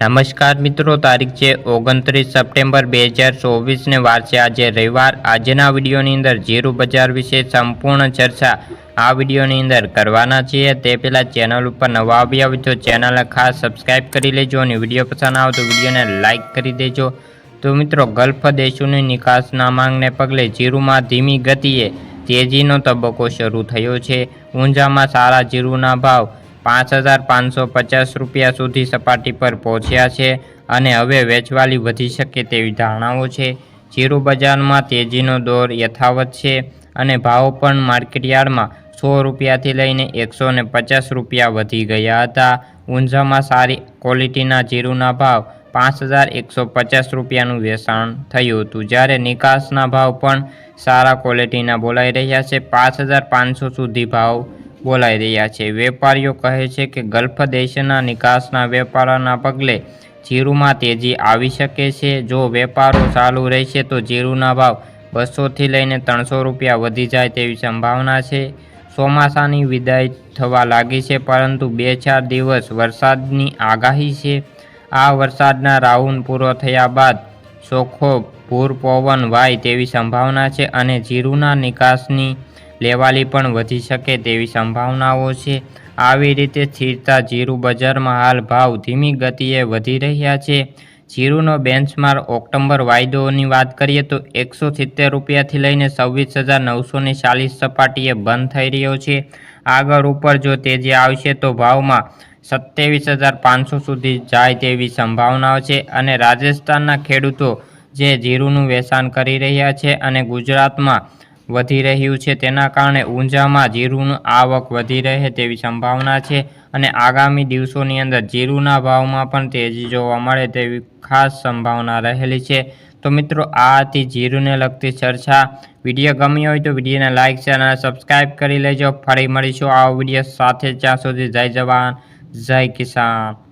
નમસ્કાર મિત્રો, તારીખ છે ઓગણત્રીસ સપ્ટેમ્બર બે હજાર ચોવીસને વાર છે આજે રવિવાર. આજના વિડીયોની અંદર જીરું બજાર વિશે સંપૂર્ણ ચર્ચા આ વિડીયોની અંદર કરવાના છીએ. તે પહેલાં ચેનલ ઉપર નવા આવ્યા હોય તો ચેનલને ખાસ સબસ્ક્રાઈબ કરી લેજો અને વીડિયો પસંદ આવે તો વિડીયોને લાઇક કરી દેજો. તો મિત્રો, ગલ્ફ દેશોની નિકાસના માંગને પગલે જીરુમાં ધીમી ગતિએ તેજીનો તબક્કો શરૂ થયો છે. ઊંઝામાં સારા જીરુના ભાવ પાંચ હજાર પાંચસો પચાસ રૂપિયા સુધી સપાટી પર પહોંચ્યા છે અને હવે વેચવાલી વધી શકે તેવી ધારણાઓ છે. જીરું બજારમાં તેજીનો દોર યથાવત છે અને ભાવ પણ માર્કેટયાર્ડમાં સો રૂપિયાથી લઈને એકસો ને પચાસ રૂપિયા વધી ગયા હતા. ઊંઝામાં સારી ક્વોલિટીના જીરુના ભાવ પાંચ હજાર એકસો પચાસ રૂપિયાનું વેચાણ થયું હતું. જ્યારે નિકાસના ભાવ પણ સારા ક્વોલિટીના બોલાઈ રહ્યા છે, પાંચ હજાર પાંચસો સુધી ભાવ બોલાઈ રહ્યા છે. વેપારીઓ કહે છે કે ગલ્ફ દેશના નિકાસના વેપારના પગલે જીરુમાં તેજી આવી શકે છે. જો વેપારો ચાલુ રહેશે તો જીરુના ભાવ બસોથી લઈને ત્રણસો રૂપિયા વધી જાય તેવી સંભાવના છે. ચોમાસાની વિદાય થવા લાગી છે, પરંતુ બે ચાર દિવસ વરસાદની આગાહી છે. આ વરસાદના રાઉન્ડ પૂરો થયા બાદ ચોખ્ખો ભૂર પવન વાય તેવી સંભાવના છે અને જીરુના નિકાસની લેવાલી પણ વધી શકે તેવી સંભાવનાઓ છે. આવી રીતે સ્થિરતા જીરું બજારમાં હાલ ભાવ ધીમી ગતિએ વધી રહ્યા છે. જીરુનો બેન્ચમાર્ક ઓક્ટોબર વાયદોની વાત કરીએ તો એકસો સિત્તેર રૂપિયાથી લઈને છવ્વીસ હજાર નવસોને ચાલીસ સપાટીએ બંધ થઈ રહ્યો છે. આગળ ઉપર જો તેજી આવશે તો ભાવમાં સત્યાવીસ હજાર પાંચસો સુધી જાય તેવી સંભાવનાઓ છે અને રાજસ્થાનના ખેડૂતો જે જીરુનું વેચાણ કરી રહ્યા છે અને ગુજરાતમાં વધી રહ્યું છે. તેના કારણે ઊંઝામાં જીરુનું આવક વધી રહે તેવી સંભાવના છે અને આગામી દિવસોની અંદર જીરુના ભાવમાં પણ તેજી જોવા મળે તેવી ખાસ સંભાવના રહેલી છે. તો મિત્રો આ હતી જીરુને લગતી ચર્ચા વીડિયો ગમી હોય તો વિડીયોને લાઇક છે અને સબસ્ક્રાઈબ કરી લેજો. ફરી મળીશું આ વીડિયો સાથે. જ્યાં સુધી જય જવાન, જય કિસાન.